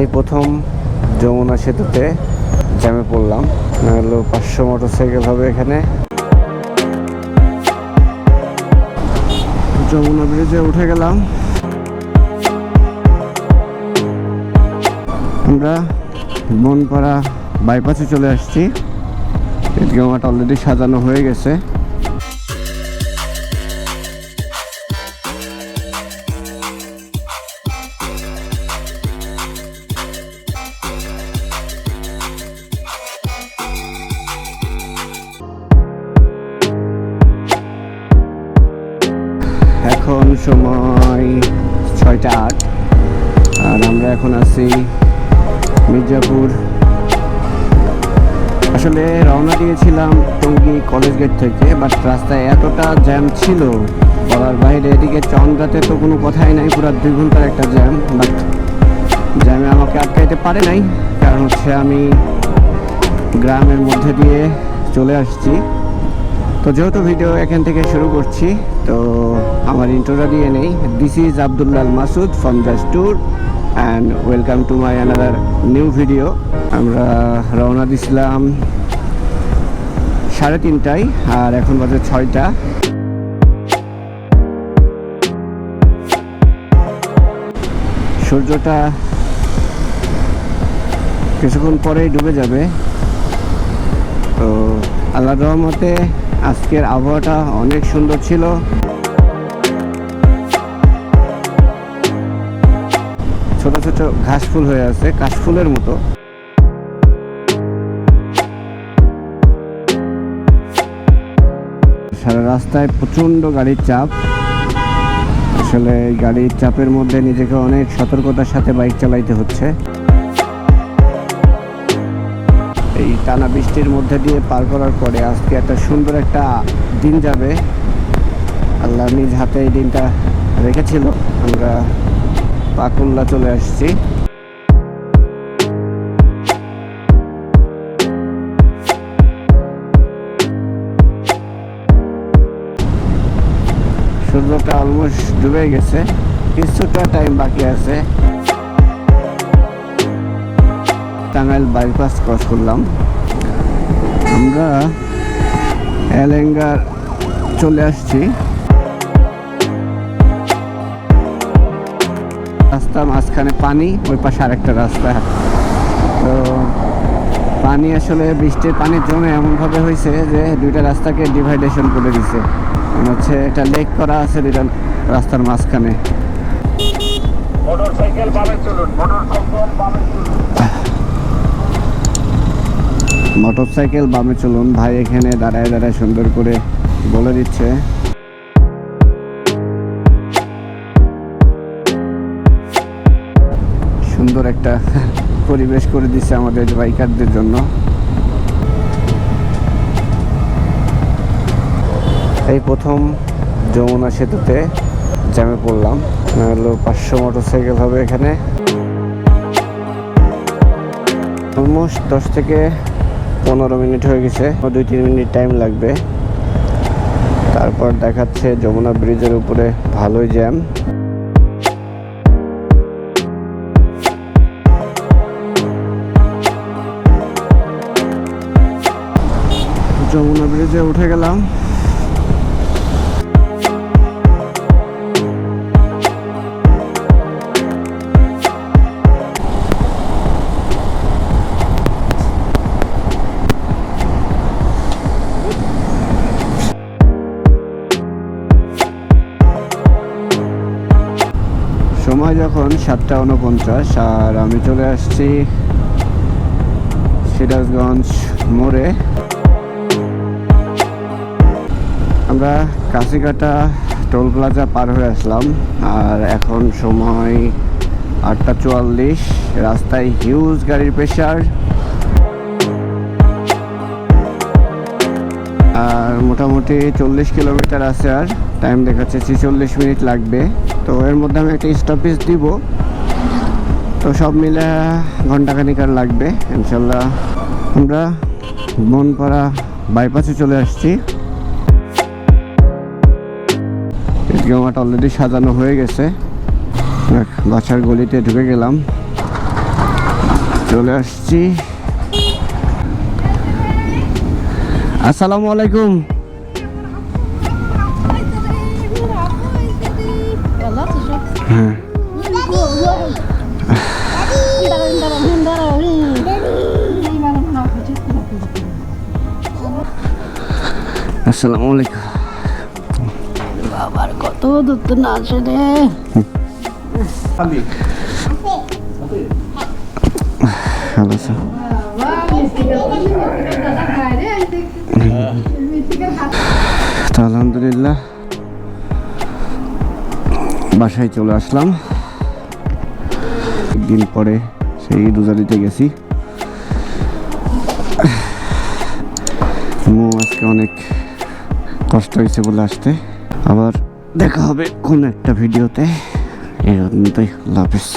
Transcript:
এই প্রথম যমুনা সেতুতে জ্যামে পড়লাম। হলো পাঁচশো মোটর সাইকেল হবে এখানে। যমুনা ব্রিজে উঠে গেলাম। আমরা বনপাড়া বাইপাসে চলে আসছি। মাঠ অলরেডি সাজানো হয়ে গেছে। এখন সময় ছয়টা আট। আর আমরা এখন আছি মির্জাপুর। আসলে রওনা দিয়েছিলাম টঙ্গী কলেজ গেট থেকে, বাট রাস্তায় এতটা জ্যাম ছিল, বলার বাইরে এদিকে চন্দ্রাতে তো কোনো কথাই নাই, পুরো দুই ঘণ্টার একটা জ্যাম, বাট জ্যামে আমাকে আটকাইতে পারে নাই, কারণ হচ্ছে আমি গ্রামের মধ্যে দিয়ে চলে আসছি। তো যেহেতু ভিডিও এখান থেকে শুরু করছি, তো আমার ইন্ট্রোটা দিয়ে নেই। This is Abdullah Al Masud from the tour and welcome to my another new video আমরা রওনা দিছিলাম সাড়ে তিনটায়, আর এখন বাজে ছয়টা। সূর্যটা কিছুক্ষণ পরেই ডুবে যাবে। তো আল্লাহ রহমতে আজকের আবহাওয়াটা অনেক সুন্দর ছিল। ছোট ছোট ঘাস ফুল হয়ে আছে, কাশফুলের মতো। সারা রাস্তায় প্রচণ্ড গাড়ির চাপ। আসলে গাড়ির চাপের মধ্যে নিজেকে অনেক সতর্কতার সাথে বাইক চালাইতে হচ্ছে। এই টানা বৃষ্টির মধ্যে দিয়ে পার করার পরে আজকে একটা সুন্দর একটা দিন যাবে। আল্লাহ নিজ হাতে এই দিনটা রেখেছিল। আমরা পাকুল্লা চলে আসছি। সূর্যটা অলমোস্ট ডুবে গেছে। কিছুটা টাইম বাকি আছে। টাঙ্গাইল বাইপাস ক্রস করলাম। আমরা এলেঙ্গার চলে আসছি। রাস্তা মাঝখানে পানি, ওই পাশে আরেকটা রাস্তা। তো পানি আসলে বৃষ্টির পানি জমে এমনভাবে হয়েছে যে দুইটা রাস্তাকে ডিভাইডেশন করে দিছে। হচ্ছে এটা লেক করা আছে দুইটা রাস্তার মাঝখানে। মোটরসাইকেল বামে চলুন, মোটরসাইকেল বামে চলুন। মোটরসাইকেল বামে চলুন। ভাই এখানে দাঁড়ায় দাঁড়ায় সুন্দর করে বলে দিচ্ছে। সুন্দর একটা পরিবেশ করে দিচ্ছে আমাদের বাইকারদের জন্য। এই প্রথম যমুনা সেতুতে জ্যামে পড়লাম। হলো পাঁচশো মোটরসাইকেল হবে এখানে। অলমোস্ট দশ থেকে পনেরো মিনিট হয়ে গেছে দুই তিন মিনিট টাইম লাগবে। তারপর দেখাচ্ছে যমুনা ব্রিজের উপরে ভালোই জ্যাম যমুনা ব্রিজে উঠে গেলাম। সময় যখন সাতটা উনপঞ্চাশ আর আমি চলে আসছি সিরাজগঞ্জ মোড়ে। আমরা কাশিকাটা টোল প্লাজা পার হয়ে আসলাম, আর এখন সময় আটটা চুয়াল্লিশ, রাস্তায় হিউজ গাড়ির প্রেশার আর মোটামুটি চল্লিশ কিলোমিটার আছে আর। টাইম দেখাচ্ছে, ছেচল্লিশ মিনিট লাগবে। তো এর মধ্যে আমি একটা স্টপেজ দিব। তো সব মিলে ঘন্টাখানিক আর লাগবে, ইনশাল্লাহ। আমরা বনপাড়া বাইপাসে চলে আসছি। মাঠ অলরেডি সাজানো হয়ে গেছে। বাসার গলিতে ঢুকে গেলাম। চলে আসছি। আসসালামু আলাইকুম। আসসালামু আলাইকুম। বাবার কত দূর না আসে রে ভালো আছো তো আলহামদুলিল্লাহ। বাসায় চলে আসলাম। দিন পরে সেই রোজা দিতে গেছি। মো আজকে অনেক কষ্ট হয়েছে বলে আসতে। আবার দেখা হবে কোন একটা ভিডিওতে জন্য আল্লাহ হাফিজ।